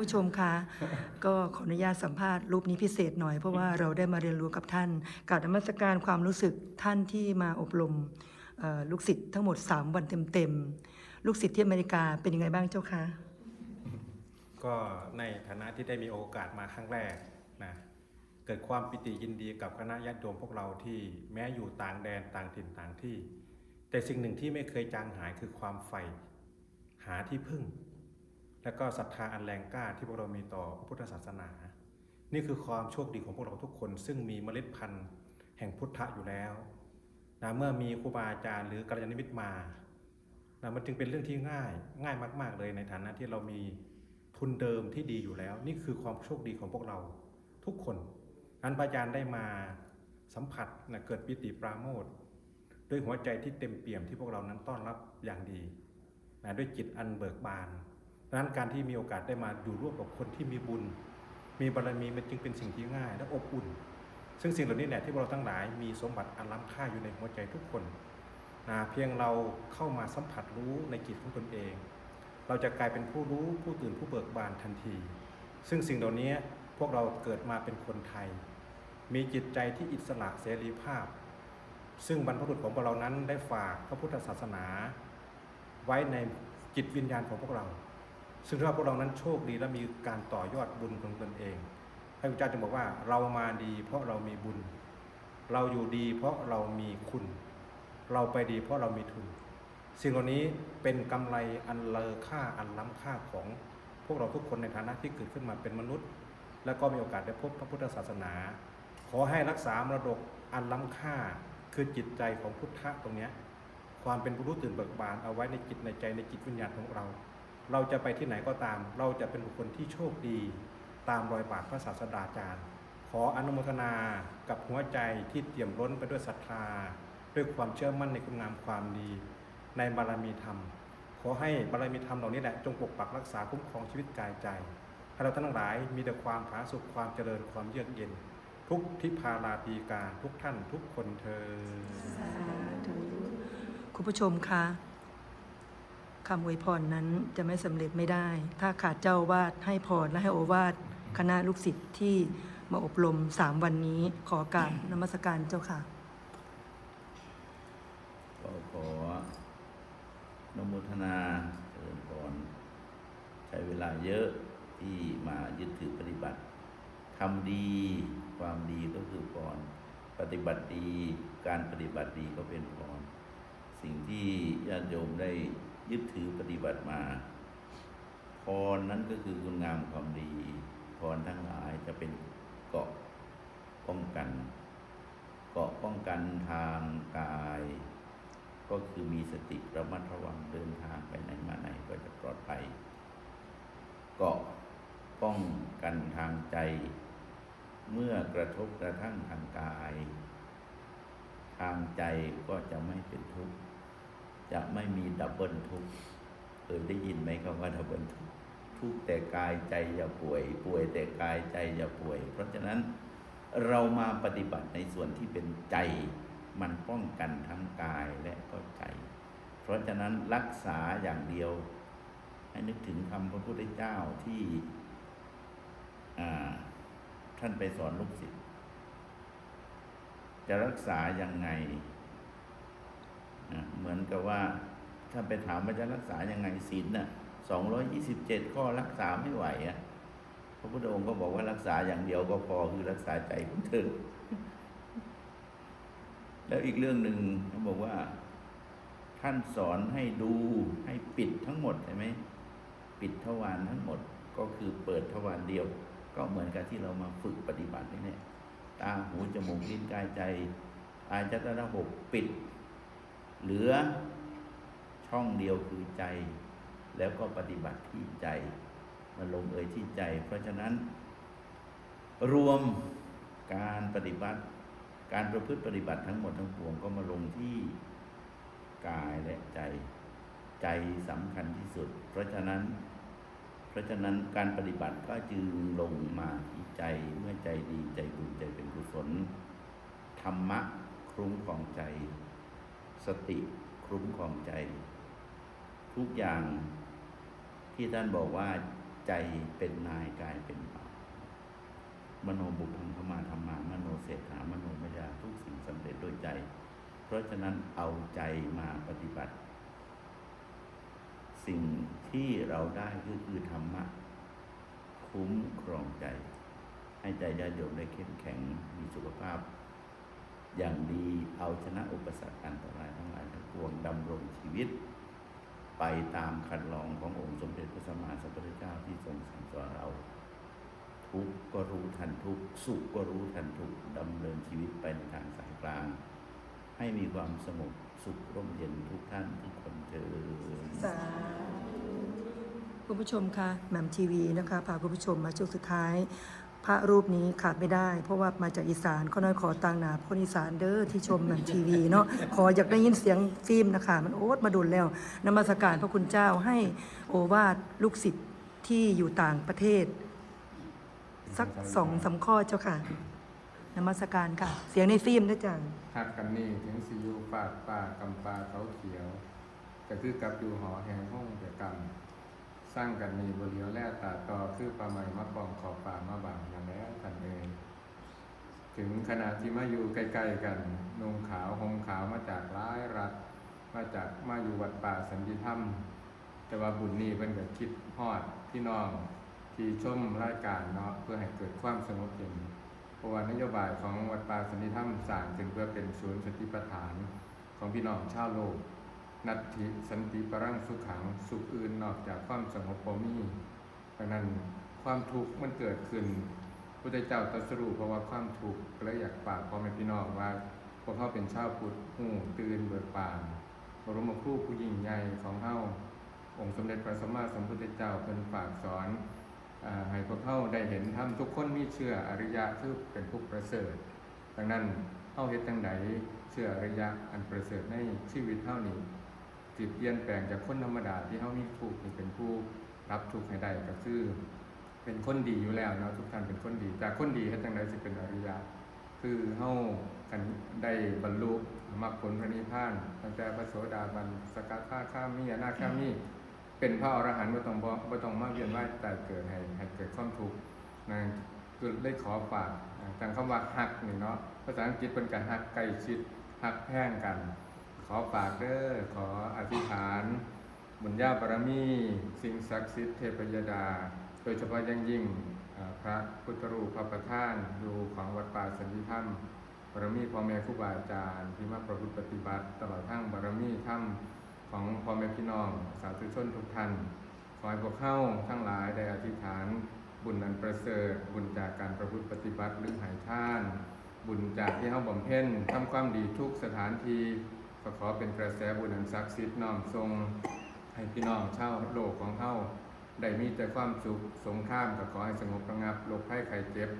ผู้ชมคะก็ขออนุญาตสัมภาษณ์รูปนี้พิเศษหน่อยเพราะว่าเราได้มาเรียนรู้กับท่านกรารนมัสการความรู้สึกท่านที่มาอบรมลูกศิษย์ทั้งหมด 3 วันเต็มๆลูกศิษย์ที่อเมริกาเป็นยังไงบ้างเจ้าคะก็ในฐานะที่ได้มีโอกาสมาครั้งแรกนะเกิดความปิติยินดีกับคณะญาติโยมพวกเราที่แม้อยู่ต่างแดนต่างถิ่นต่างที่ แต่สิ่งหนึ่งที่ไม่เคยจางหายคือความใฝ่หาที่พึ่ง และก็ศรัทธาอันแรงกล้าที่พวกเรามีต่อพระพุทธศาสนา นี่คือความโชคดีของพวกเราทุกคนซึ่งมีเมล็ดพันธุ์แห่งพุทธะอยู่แล้วนะเมื่อมีครูบาอาจารย์หรือกัลยาณมิตรมานะมันจึงเป็นเรื่องที่ง่ายง่ายมาก ๆ เลยในฐานะที่เรามีทุนเดิมที่ดีอยู่แล้ว นี่คือความโชคดีของพวกเราทุกคนอันพระอาจารย์ได้มาสัมผัสนะเกิดปิติปราโมทด้วยหัวใจที่เต็มเปี่ยมที่พวกเรานั้นต้อนรับอย่างดีนะด้วยจิตอันเบิกบาน ดังนั้นการที่มีโอกาสได้มาอยู่ร่วมกับคนที่มีบุญ มีบารมีมันจึงเป็นสิ่งที่ง่าย และอบอุ่น ซึ่งสิ่งเหล่านี้แหละที่พวกเราทั้งหลายมีสมบัติอันล้ำค่าอยู่ในหัวใจทุกคนนะเพียงเราเข้ามาสัมผัสรู้ในจิตของตนเอง เราจะกลายเป็นผู้รู้ผู้ตื่นผู้เบิกบานทันที ซึ่งสิ่งเหล่านี้พวกเราเกิดมาเป็นคนไทย มีจิตใจที่อิสระเสรีภาพ ซึ่งบรรพบุรุษของพวกเรานั้นได้ฝากพระพุทธศาสนา ไว้ในจิตวิญญาณของพวกเรา ซึ่งถ้าพวกเรานั้นโชคดีและมีการต่อยอดบุญของตนเองพระพุทธเจ้าจึงบอกว่าเรามาดีเพราะเรามีบุญ เราอยู่ดีเพราะเรามีคุณ เราไปดีเพราะเรามีทุน สิ่งเหล่านี้เป็นกำไรอันเลอค่าอันล้ำค่าของพวกเราทุกคนในฐานะที่เกิดขึ้นมาเป็นมนุษย์ และก็มีโอกาสได้พบพระพุทธศาสนา ขอให้รักษามรดกอันล้ำค่าคือจิตใจของพุทธะตรงนี้ความเป็นผู้รู้ตื่นเบิกบานเอาไว้ในจิตในใจในจิตวิญญาณของเรา เราจะไปที่ไหนก็ตาม เราจะเป็นบุคคลที่โชคดี ตามรอยบาทพระศาสดาจารย์ ขออนุโมทนากับหัวใจที่เตี่ยมล้นไปด้วยศรัทธา ด้วยความเชื่อมั่นในคุณงามความดี ในบารมีธรรม ขอให้บารมีธรรมเหล่านี้แหละจงปกปักรักษาคุ้มครองชีวิตกายใจให้เราท่านทั้งหลายมีแต่ความผาสุกความเจริญความเยือกเย็น ทุกทิพาราตีการทุกท่านทุกคนเธอคุณผู้ชมคะ คำอวยพรนั้นจะไม่สำเร็จไม่ได้ ถ้าขาดเจ้าวาดให้พรและให้โอวาทคณะลูกศิษย์ที่มาอบรมสามวันนี้ขอการนมัสการเจ้าค่ะก็ขอนโมทนาเจริญพรใช้เวลาเยอะที่มายึดถือปฏิบัติทำดีความดีก็คือพรปฏิบัติดีการปฏิบัติดีก็เป็นพรสิ่งที่ญาติโยมได้ ยึดถือปฏิบัติมา พรนั้นก็คือคุณงามความดี พรทั้งหลายจะเป็นเกาะป้องกัน เกาะป้องกันทางกาย ก็คือมีสติระมัดระวังเดินทางไปไหนมาไหนก็จะปลอดภัย เกาะป้องกันทางใจ เมื่อกระทบกระทั่งทางกาย ทางใจก็จะไม่เป็นทุกข์ จะไม่มีดับเบิลทุกข์เคยได้ยินไหมคำว่าดับเบิลทุกข์ทุกแต่กายใจอย่าป่วย ป่วยแต่กายใจอย่าป่วย เพราะฉะนั้นเรามาปฏิบัติในส่วนที่เป็นใจ มันป้องกันทั้งกายและก็ใจ เพราะฉะนั้นรักษาอย่างเดียว ให้นึกถึงคำพระพุทธเจ้าที่ท่านไปสอนลูกศิษย์จะรักษายังไง เหมือนกับว่า ถ้าไปถามว่าจะรักษายังไงศีลน่ะสองร้อยยี่สิบเจ็ดข้อรักษาไม่ไหวอะพระพุทธองค์ก็บอกว่ารักษาอย่างเดียวก็พอคือรักษาใจของเธอ แล้วอีกเรื่องหนึ่งเขาบอกว่า ท่านสอนให้ดูให้ปิดทั้งหมดใช่ไหมปิดทวารทั้งหมดก็คือเปิดทวารเดียว ก็เหมือนกับที่เรามาฝึกปฏิบัตินี่เนี่ยตาหูจมูกลิ้นกายใจ อายจตระหกปิด เหลือช่องเดียวคือใจ แล้วก็ปฏิบัติที่ใจมาลงเอยที่ใจ เพราะฉะนั้น รวมการปฏิบัติ การประพฤติปฏิบัติทั้งหมดทั้งปวงก็มาลงที่กายและใจใจสำคัญที่สุด เพราะฉะนั้น เพราะฉะนั้นการปฏิบัติก็จึงลงมาที่ใจเมื่อใจดีใจบุญใจเป็นกุศลธรรมะครุ้มครองใจ สติคุ้มครองใจ ทุกอย่างที่ท่านบอกว่าใจเป็นนายกายเป็นบ่าวมโนบุพังขมาธรรมามโนเศรษฐามโนมยาทุกสิ่งสำเร็จด้วยใจ เพราะฉะนั้นเอาใจมาปฏิบัติ สิ่งที่เราได้ก็คือธรรมะ คุ้มครองใจ ให้ใจญาติโยมได้เข้มแข็งมีสุขภาพ อย่างดีเอาชนะอุปสรรคอันตรายทั้งหลายทั้งปวงดำรงชีวิต ไปตามคันลองขององค์สมเด็จพระสัมมาสัมพุทธเจ้าที่ทรงสั่งสอนเรา ทุกก็รู้ทันทุกสุขก็รู้ทันทุกดำเนินชีวิตไปในทางสายกลาง ให้มีความสงบสุขร่มเย็นทุกท่านทุกคนเจอสาธุคุณผู้ชมคะแหม่มทีวีนะคะพาคุณผู้ชมมาช่วงสุดท้าย พระรูปนี้ขาดไม่ได้ เพราะว่ามาจากอีสานเขาน้อยขอตังหนาคนอีสานเด้อที่ชมแหม่มทีวีเนาะขออยากได้ยินเสียงฟิล์มนะคะ มันโอ๊ตมาดุลแล้วนมัสการพระคุณเจ้าให้โอวาทลูกศิษย์ที่อยู่ต่างประเทศ สักสองสามข้อเจ้าค่ะนมัสการค่ะ เสียงในฟิล์มด้วยจ้ะหักกันนี่ถึงสิอยูฝากป่ากำปาเขาเขียว ก็คือกับอยู่หอแห่งห้องเดียวกัน สร้างกันนี่บริเวณแร่ตาต่อคือปลาไหมมะกองขอบป่ามาบางอย่างแล้วกันเองถึงขนาดที่มาอยู่ใกล้ๆกันนุ่งขาวห่มขาวมาจากร้ายรัฐมาจากมาอยู่วัดป่าสันติธรรม แต่ว่าบุญนี้เป็นก็คิดฮอดพี่น้องที่ชมรายการเนาะเพื่อให้เกิดความสงบเย็นเพราะว่านโยบายของวัดป่าสันติธรรมสร้างขึ้นเพื่อเป็นศูนย์สติปัฏฐานของพี่น้องชาวโลก นัตถิสันติปรังสุขังสุขอื่นนอกจากความสงบบ่มีดังนั้นความทุกข์มันเกิดขึ้นพระเจ้าตรัสรู้เพราะว่าความทุกข์ก็เลยอยากฝากพ่อแม่พี่น้องว่าพวกเขาเป็นชาวพุทธหูตื่นเบิกบานบรมครูผู้ยิ่งใหญ่ของเฮาองค์สมเด็จพระสัมมาสัมพุทธเจ้าเป็นฝากสอนอ่าให้พวกเขาได้เห็นธรรมทุกคนมีเชื่ออริยะคือเป็นผู้ประเสริฐ ดังนั้นเฮาเฮ็ดจังไดเชื่ออริยะอันประเสริฐในชีวิตเฮานี้ สิเปลี่ยนแปลงจากคนธรรมดาที่เฮามีทุกข์เป็นผู้รับทุกข์ให้ได้ก็คือเป็นคนดีอยู่แล้วเนาะทุกท่านเป็นคนดี จากคนดีเฮ็ดจังไดสิเป็นอริยะคือเฮากันได้บรรลุมรรคผลพระนิพพานตั้งแต่พระโสดาบันสกทาคามีอนาคามีเป็นพระอรหันต์บ่ต้องบ่บ่ต้องมาเวียนว่ายตายเกิดให้ให้เกิดความทุกข์นะคือได้ขอฝากอ่าทางคำว่าฮักนี่เนาะภาษาอังกฤษเป็นการฮักใกล้ชิดฮักแพ่งกัน ขอฝากเด้อขอ บุญญาบารมี สิ่งศักดิ์สิทธิ์เทพยดา โดยเฉพาะยังยิ่งพระพุทธรูปพระประธานอยู่ของวัดป่าสันติธรรมบารมีพ่อแม่ครูบาอาจารย์ที่มาประพฤติปฏิบัติ ตลอดทั้งบารมีธรรมของพ่อแม่พี่น้อง สาธุชนทุกท่านขอให้พวกเข้าทั้งหลายได้อธิษฐานบุญอันประเสริฐบุญจากการประพฤติปฏิบัติหรือหายท่าน บุญจากที่เฮาบำเพ็ญทำความดีทุกสถานที่ขอเป็นกระแสบุญอันศักดิ์สิทธิ์น้อมทรง ให้พี่น้องชาวโลกของเฮาได้มีแต่ความสุขสงครามก็ขอให้สงบระงับโรคภัยไข้เจ็บ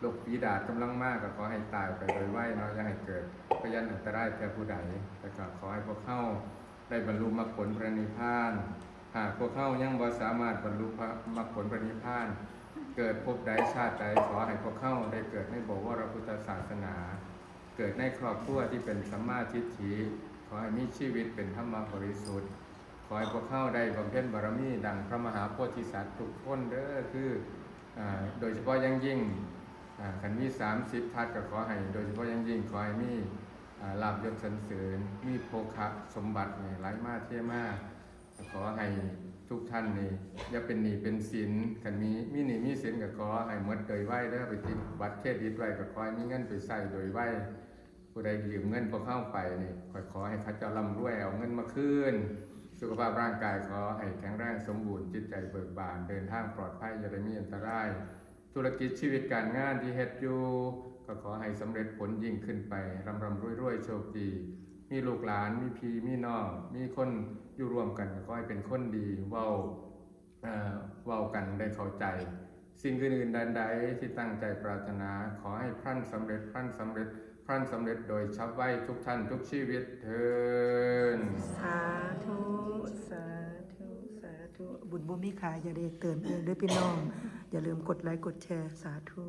โรคฝีดาษกำลังมากก็ขอให้ตายไปโดยไวเนาะอย่าให้เกิดพยันอันตรายแก่ผู้ใดแต่ก็ขอให้พวกเฮาได้บรรลุมรรคผลพระนิพพานหากพวกเข้ายังบ่สามารถบรรลุพระมรรคผลพระนิพพาน เกิดภพใดชาติใดขอให้พวกเข้าได้เกิดในบวรพุทธศาสนา เกิดในครอบครัวที่เป็นสัมมาทิฏฐิขอให้มีชีวิตเป็นธรรมบริสุทธิ์ ขอให้พวกเข้าได้บำเพ็ญบารมีดังพระมหาโพธิสัตว์ทุกคนเด้อคืออโดยเฉพาะยังยิ่งขันมีสามสิบทัศน์ก็ขอให้ โดยเฉพาะยังยิ่งขอให้มีลาบยศสรรเสริญมีโภคะสมบัติไหลมาเที่ยมาขอให้ทุกท่านนี่อย่าเป็นหนี้เป็นสินกันมีมีหนี้มีสินก็ขอให้หมดโดยไหวเด้อไปติดบัตรเครดิตไว้ก็ขอให้มีเงินไปใส่โดยไหวผู้ใดยืมเงินพอเข้าไปนี่ขอขอให้เขาเจ้าร่ำรวยเอาเงินมาคืน สุขภาพร่างกายขอให้แข็งแรงสมบูรณ์จิตใจเบิกบาน เดินทางปลอดภัยอย่าได้มีอันตราย ธุรกิจชีวิตการงานที่เฮ็ดอยู่ ก็ขอให้สำเร็จผลยิ่งขึ้นไปรำรำรวยรวยโชคดี มีลูกหลานมีพี่มีน้องมีคนอยู่รวมกันก็ให้เป็นคนดีเว้าเอ่อเว้ากันได้เข้าใจ สิ่งอื่นๆใดๆที่ตั้งใจปรารถนาขอให้พรั่นสำเร็จพรั่นสำเร็จ พรั่นสำเร็จโดยชับไว้ทุกท่านทุกชีวิตเทินสาธุสาธุสาธุบุญบุญมิขายอย่าได้เตือนเองด้วยพี่น้อง อย่าลืมกดไลค์กดแชร์สาธุ